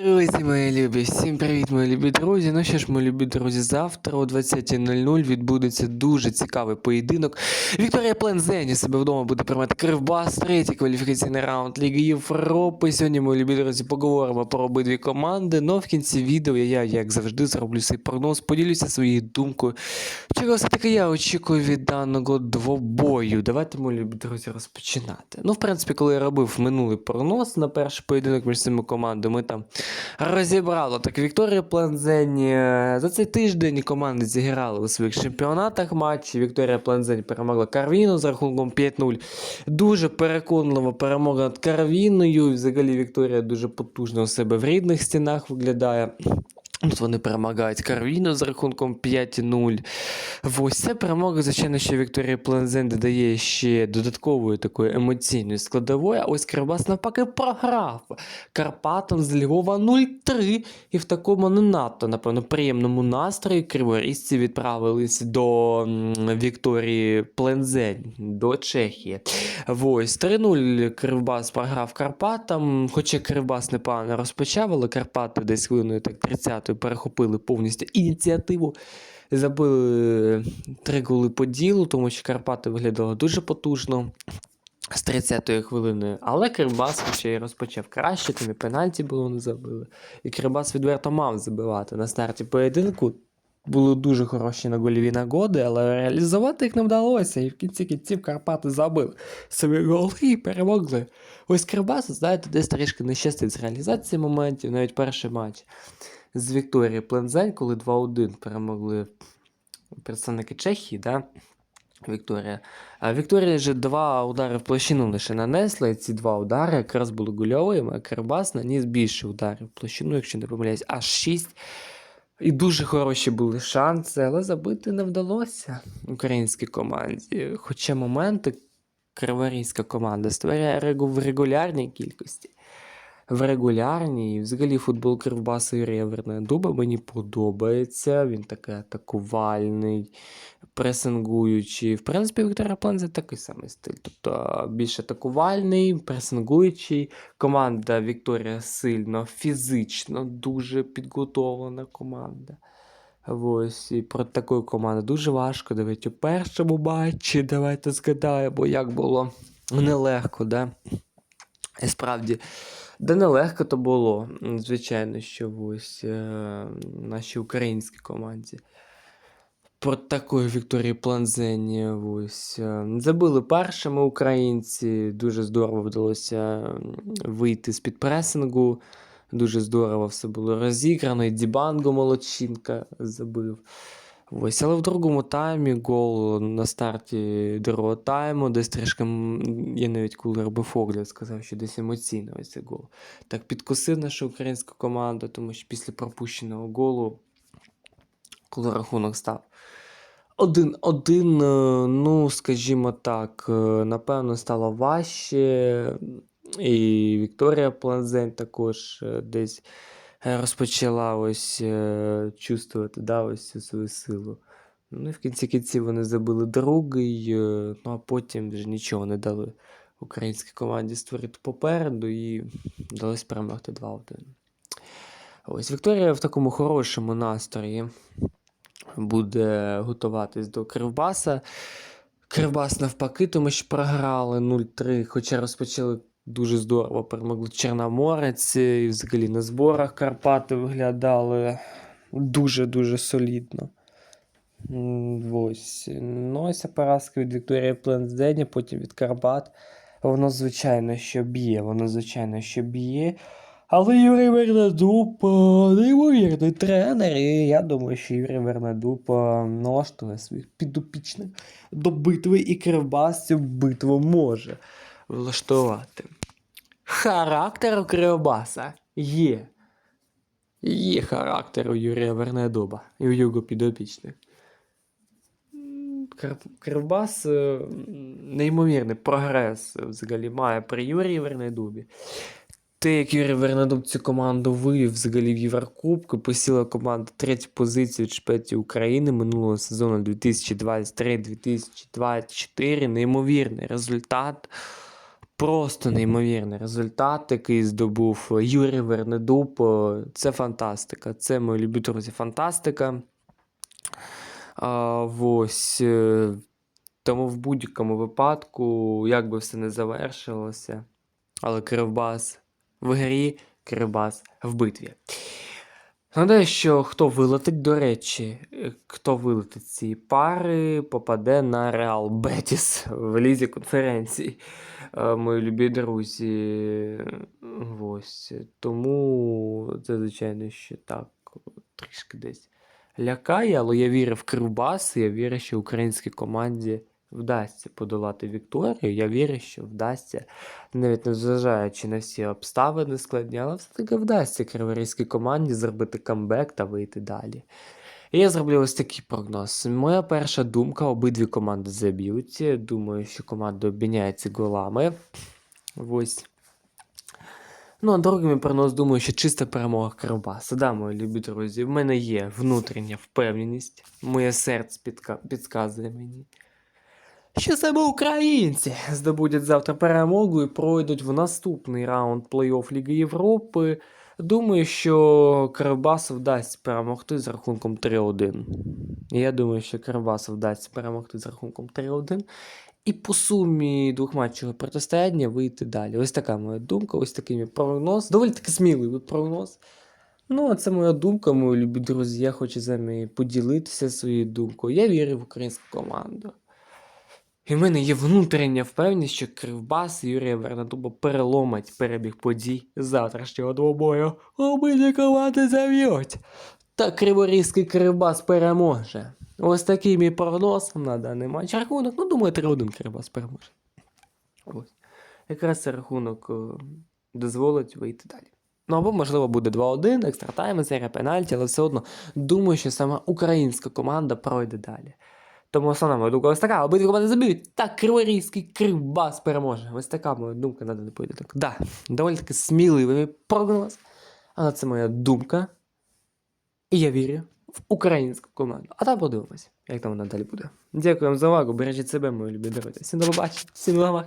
Друзі, мої любі, всім привіт, мої любі друзі. Ну що ж, мої любі друзі, завтра о 20.00 відбудеться дуже цікавий поєдинок. Вікторія Плензені себе вдома буде приймати Кривбас, третій кваліфікаційний раунд Ліги Європи. Сьогодні, мої любі друзі, поговоримо про обидві команди. Ну, в кінці відео я, як завжди, зроблю свій прогноз, поділюся своєю думкою. Чого все-таки я очікую від даного двобою. Давайте, мої любі друзі, розпочинати. Ну, в принципі, коли я робив минулий прогноз на перший поєдинок між цими командами, ми там розібрало. Так Вікторія Планзені е, за цей тиждень команди зіграли у своїх чемпіонатах матчі. Вікторія Планзені перемогла Карвіну з рахунком 5-0. Дуже переконлива перемога над Карвіною. Взагалі Вікторія дуже потужно у себе в рідних стінах виглядає. Тут вони перемагають Карвіну з рахунком 5-0. Ось ця перемога, звичайно, що Вікторія Плензен додає ще додаткової такої емоційної складової, а ось Кривбас навпаки програв Карпатом з Львова 0-3. І в такому не надто, напевно, приємному настрої криворізці відправились до Вікторії Плензень, до Чехії. Ось 3-0 Кривбас програв Карпатам. Хоча Кривбас непогано розпочав, але Карпати десь хвилиною так 30-ї перехопили повністю ініціативу. Забили три голи по ділу, тому що Карпати виглядали дуже потужно з 30-ї хвилини. Але Кривбас ще й розпочав краще, тим і пенальті було не забили. І Кривбас відверто мав забивати на старті поєдинку. Були дуже хороші на гольові нагоди, але реалізувати їх не вдалося. І в кінці кінців Карпати забили собі голи і перемогли. Ось Кривбас, знаєте, десь трішки не щастить з реалізації моментів, навіть перший матч з Вікторії Плензень, коли 2-1 перемогли представники Чехії, да? Вікторія. А Вікторія же два удари в площину лише нанесла, і ці два удари якраз були гольовими, а Карбас наніс більше ударів в площину, якщо не помиляюсь, аж 6. І дуже хороші були шанси, але забити не вдалося українській команді. Хоча моменти криворізька команда створює в регулярній кількості. В регулярній, взагалі футбол Кривбаса Юрія Вернедуба мені подобається. Він такий атакувальний, пресингуючий. В принципі, Віктора Плензе такий самий стиль. Тобто більш атакувальний, пресингуючий. Команда Вікторія сильно, фізично дуже підготовлена команда. Ось, і проти такої команди дуже важко. Давайте у першому матчі, давайте згадаємо, як було нелегко, да? І справді, де нелегко то було, звичайно, що ось е, нашій українській команді. Проти такої Вікторії Планзені ось е, забили першими українці. Дуже здорово вдалося вийти з під пресингу. Дуже здорово все було розіграно. І Дібанго молодчинка забив. Ось, але в другому таймі гол на старті другого тайму, десь трішки, я навіть коли робив сказав, що десь емоційно ось цей гол. Так підкосив нашу українську команду, тому що після пропущеного голу, коли рахунок став 1-1, е, ну, скажімо так, е, напевно, стало важче. І Вікторія Планзень також е, десь розпочала ось е, чувствувати да, ось цю свою силу. Ну і в кінці кінців вони забили другий, е, ну а потім вже нічого не дали українській команді створити попереду і вдалося перемогти 2-1. Ось Вікторія в такому хорошому настрої буде готуватись до Кривбаса. Кривбас навпаки, тому що програли 0-3, хоча розпочали дуже здорово, перемогли Чорноморець, і взагалі на зборах Карпати виглядали дуже-дуже солідно. Ось. Ну, ось поразка від Вікторії Пленсдені, потім від Карпат. Воно, звичайно, що б'є, воно, звичайно, що б'є. Але Юрій Вернедуб е, неймовірний тренер, і я думаю, що Юрій Вернедуб е, налаштує своїх підопічних до битви і Кривбас цю битву може влаштувати. Характер Кривбаса є. Є характер у Юрія Вернедуба і у його підопічних. Кривбас е, неймовірний прогрес взагалі має при Юрії Вернедубі. Те, як Юрій Вернедуб цю команду вивів взагалі в Єврокубку, посіла команда третю позицію в чемпіонаті України минулого сезону 2023-2024. Неймовірний результат. Просто неймовірний результат, який здобув Юрій Вернедуб. Е, Це фантастика. Це мої любі друзі, фантастика. А, ось. е, Тому в будь-якому випадку, як би все не завершилося, але Кривбас в грі, Кривбас в битві. Нагадаю, що хто вилетить, до речі, е, хто вилетить цієї пари, попаде на Реал Бетіс в лізі конференцій. Е, Мої любі друзі. Ось. Тому це, звичайно, ще так трішки десь лякає, але я вірю в Кривбас, я вірю, що українській команді вдасться подолати Вікторію. Я вірю, що вдасться, навіть незважаючи на всі обставини складні, але все-таки вдасться криворізькій команді зробити камбек та вийти далі. І я зроблю ось такий прогноз. Моя перша думка: обидві команди заб'ють. Думаю, що команда обміняється голами. Ось. Ну, а другий мій прогноз, думаю, що чиста перемога Кривбаса. Да, мої любі друзі, в мене є внутрішня впевненість, моє серце підка... підказує мені. Що саме українці здобудуть завтра перемогу і пройдуть в наступний раунд плей-офф Ліги Європи. Думаю, що Кривбасу вдасться перемогти з рахунком 3-1. Я думаю, що Кривбасу вдасться перемогти з рахунком 3-1. І по сумі двохматчевого протистояння вийти далі. Ось така моя думка, ось такий мій прогноз. Доволі таки сміливий прогноз. Ну, а це моя думка, мої любі друзі. Я хочу з вами поділитися своєю думкою. Я вірю в українську команду. І в мене є внутрішня впевненість, що Кривбас Юрія Вернадуба переломать перебіг подій завтрашнього двобою. Обидві команди заб'ють. Та Криворізький Кривбас переможе. Ось такий мій прогноз на даний матч. Рахунок, ну думаю, 3-1 Кривбас переможе. Ось. Якраз цей рахунок е, дозволить вийти далі. Ну або, можливо, буде 2-1, екстра тайм, серія пенальті, але все одно думаю, що саме українська команда пройде далі. Тому основна моя думка ось така, обидві команди заб'ють. Так, Криворізький Кривбас переможе. Ось така моя думка на даний поєдинок. Да, доволі таки сміливий прогноз. Але це моя думка. І я вірю в українську команду. А там подивимось, як там вона далі буде. Дякую вам за увагу. Бережіть себе, мої любі друзі. Всім до побачення, всім до нових.